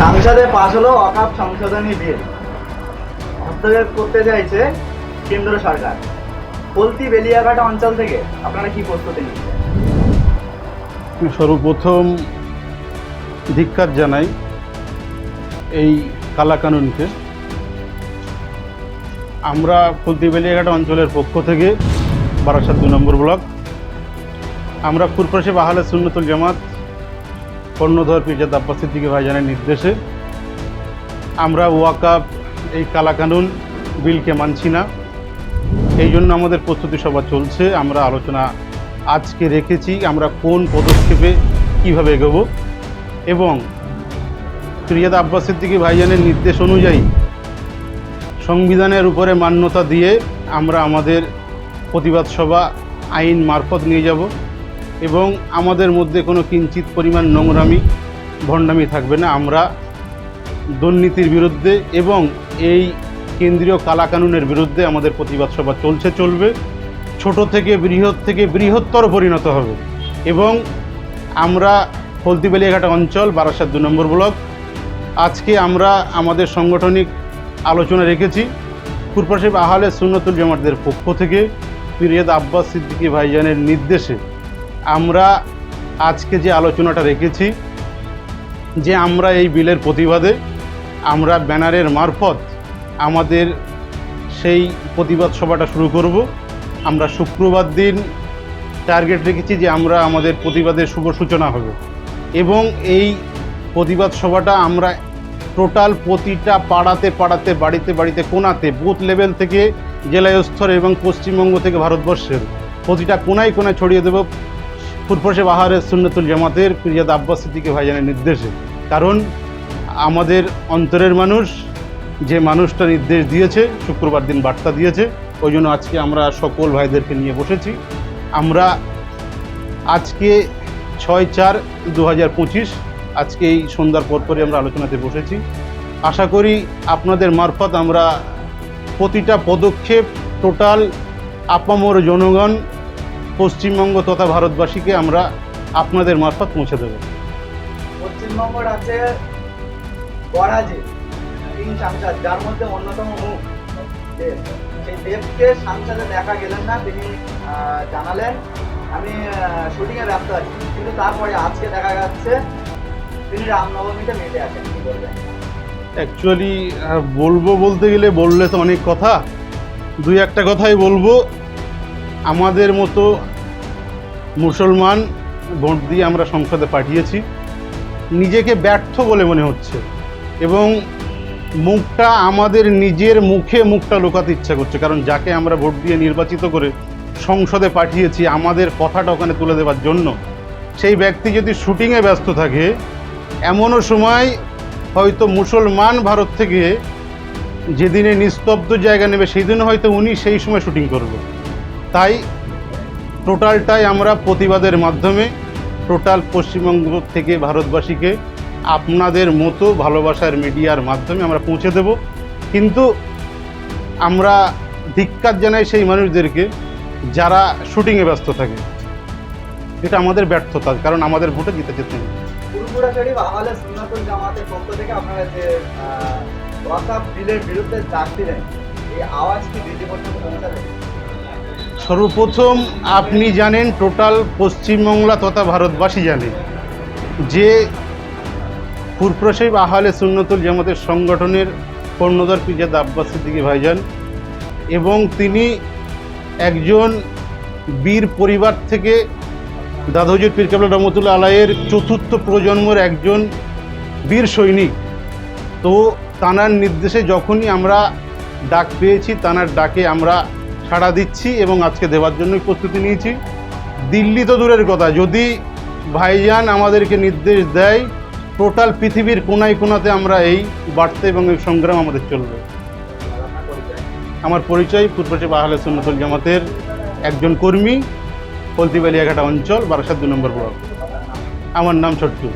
সংসদে পাশ হলো অকাপ সংশোধনী বিল। হস্তক্ষেপ করতে চাইছে কেন্দ্র সরকার। কলতি বেলিয়াঘাটা অঞ্চল থেকে আপনারা কি প্রস্তুতি নিচ্ছেন? সর্বপ্রথম ধিক্কার জানাই এই কালাকানুনকে। আমরা ফুলতিবেলিয়াঘাট অঞ্চলের পক্ষ থেকে বারাসাত দু নম্বর ব্লক, আমরা ফুরপ্রাসে বাহালে সুন্নতুল জামাত কর্ণধর পিজাদ আব্বাস সিদ্দিকী ভাইজানের নির্দেশে আমরা ওয়াকাপ এই কালাকানুন, বিলকে মানছি না। এই জন্য আমাদের প্রস্তুতি সভা চলছে। আমরা আলোচনা আজকে রেখেছি, আমরা কোন পদক্ষেপে কীভাবে এগোবো। এবং ফিরিয়াদ আব্বাস সিদ্দিকী ভাইজানের নির্দেশ অনুযায়ী সংবিধানের উপরে মান্যতা দিয়ে আমরা আমাদের প্রতিবাদ সভা আইন মারফত নিয়ে যাব। এবং আমাদের মধ্যে কোনো কিঞ্চিত পরিমাণ নোংরামি, ভণ্ডামি থাকবে না। আমরা দুর্নীতির বিরুদ্ধে এবং এই কেন্দ্রীয় কালাকানুনের বিরুদ্ধে আমাদের প্রতিবাদ সভা চলছে, চলবে। ছোট থেকে বৃহৎ থেকে বৃহত্তর পরিণত হবে এবং আমরা ফলতিবেলিয়াঘাটা অঞ্চল, বারাসাত দু নম্বর ব্লক। আজকে আমরা আমাদের সাংগঠনিক আলোচনা রেখেছি। ফুরপাশে আহলে সুন্নতুল জামাতদের পক্ষ থেকে পিরিয়দ আব্বাস সিদ্দিকী ভাইজানের নির্দেশে আমরা আজকে যে আলোচনাটা রেখেছি, যে আমরা এই বিলের প্রতিবাদে, আমরা ব্যানারের মারফত আমাদের সেই প্রতিবাদ সভাটা শুরু করব। আমরা শুক্রবার দিন টার্গেট রেখেছি যে আমরা আমাদের প্রতিবাদের শুভ সূচনা হবে। এবং এই প্রতিবাদ সভাটা আমরা টোটাল প্রতিটা পাড়াতে পাড়াতে, বাড়িতে বাড়িতে কোনাতে বুথ লেভেল থেকে জেলায় স্তর এবং পশ্চিমবঙ্গ থেকে ভারতবর্ষের প্রতিটা কোনায় কোনায় ছড়িয়ে দেব। ফুরফসে বাহারের সুন্নতুল জামাতের পিরিয়াদ আব্বাস সিদ্দিকী ভাইজানের নির্দেশে। কারণ আমাদের অন্তরের মানুষ যে মানুষটা নির্দেশ দিয়েছে, শুক্রবার দিন বার্তা দিয়েছে, ওই জন্য আজকে আমরা সকল ভাইদেরকে নিয়ে বসেছি। আমরা আজকে ছয় চার দু হাজার পঁচিশ, আজকে এই সন্ধ্যার পরপরই আমরা আলোচনাতে বসেছি। আশা করি আপনাদের মারফত আমরা প্রতিটা পদক্ষেপ টোটাল আপামর জনগণ পশ্চিমবঙ্গ তথা ভারতবাসীকে আমরা আপনাদের মারফত পৌঁছে দেব। পশ্চিমবঙ্গ রাজ্যে বরাজে তিন সাংসদ যার মধ্যে অন্যতম মুখ দেব। সেই দেবকে সাংসদে দেখা গেলেন না তিনি জানালেন। আমি শুটিংয়ে ব্যস্ত আছি কিন্তু তারপরে আজকে দেখা যাচ্ছে তিনি রামনবমীতে মেতে আছেন কি বলবেন? অ্যাকচুয়ালি বলব বলতে গেলে বললে তো অনেক কথা। দুই একটা কথাই বলব। আমাদের মতো মুসলমান ভোট দিয়ে আমরা সংসদে পাঠিয়েছি। নিজেকে ব্যর্থ বলে মনে হচ্ছে এবং মুখটা আমাদের নিজের মুখে মুখটা লুকাতে ইচ্ছা করছে, কারণ যাকে আমরা ভোট দিয়ে নির্বাচিত করে সংসদে পাঠিয়েছি, আমাদের কথাটা ওখানে তুলে দেওয়ার জন্য। সেই ব্যক্তি যদি শুটিংয়ে ব্যস্ত থাকে, এমনও সময় হয়তো মুসলমান ভারত থেকে যেদিনে নিস্তব্ধ জায়গা নেবে সেই দিনে হয়তো উনি সেই সময় শুটিং করবে। তাই টোটালটাই আমরা প্রতিবাদের মাধ্যমে, টোটাল পশ্চিমবঙ্গ থেকে ভারতবাসীকে আপনাদের মতো ভালোবাসার মিডিয়ার মাধ্যমে আমরা পৌঁছে দেব। কিন্তু আমরা ধিক্কার জানাই সেই মানুষদেরকে যারা শুটিংয়ে ব্যস্ত থাকে। এটা আমাদের ব্যর্থতা, কারণ আমাদের ভোটে জিতে যেতে এই আওয়াজ কি পর্যন্ত পৌঁছাবে সর্বপ্রথম আপনি জানেন টোটাল পশ্চিমবাংলা তথা ভারতবাসী জানে যে ফুরপ্রসাইব আহলে সুন্নতুল জামাতের সংগঠনের কর্ণধার পিজাদ আব্বাস সিদ্দিকী ভাইজান এবং তিনি একজন বীর পরিবার থেকে দাদুজুর পীরকাবলা রহমতুল্লা আলাইয়ের চতুর্থ প্রজন্মের একজন বীর সৈনিক। তো তানার নির্দেশে যখনই আমরা ডাক পেয়েছি, তানার ডাকে আমরা সাড়া দিচ্ছি এবং আজকে দেওয়ার জন্যই প্রস্তুতি নিয়েছি। দিল্লি তো দূরের কথা, যদি ভাইজান আমাদেরকে নির্দেশ দেয়, টোটাল পৃথিবীর কোনায় কোনাতে আমরা এই বার্তা এবং এই সংগ্রাম আমাদের চলবে। আমার পরিচয় পূর্বচে বাহালে সুন্নতুল জামাতের একজন কর্মী কলতিবালিয়াঘাটা অঞ্চল, বারাসাত দু নম্বর ব্লক। আমার নাম ছোট্টু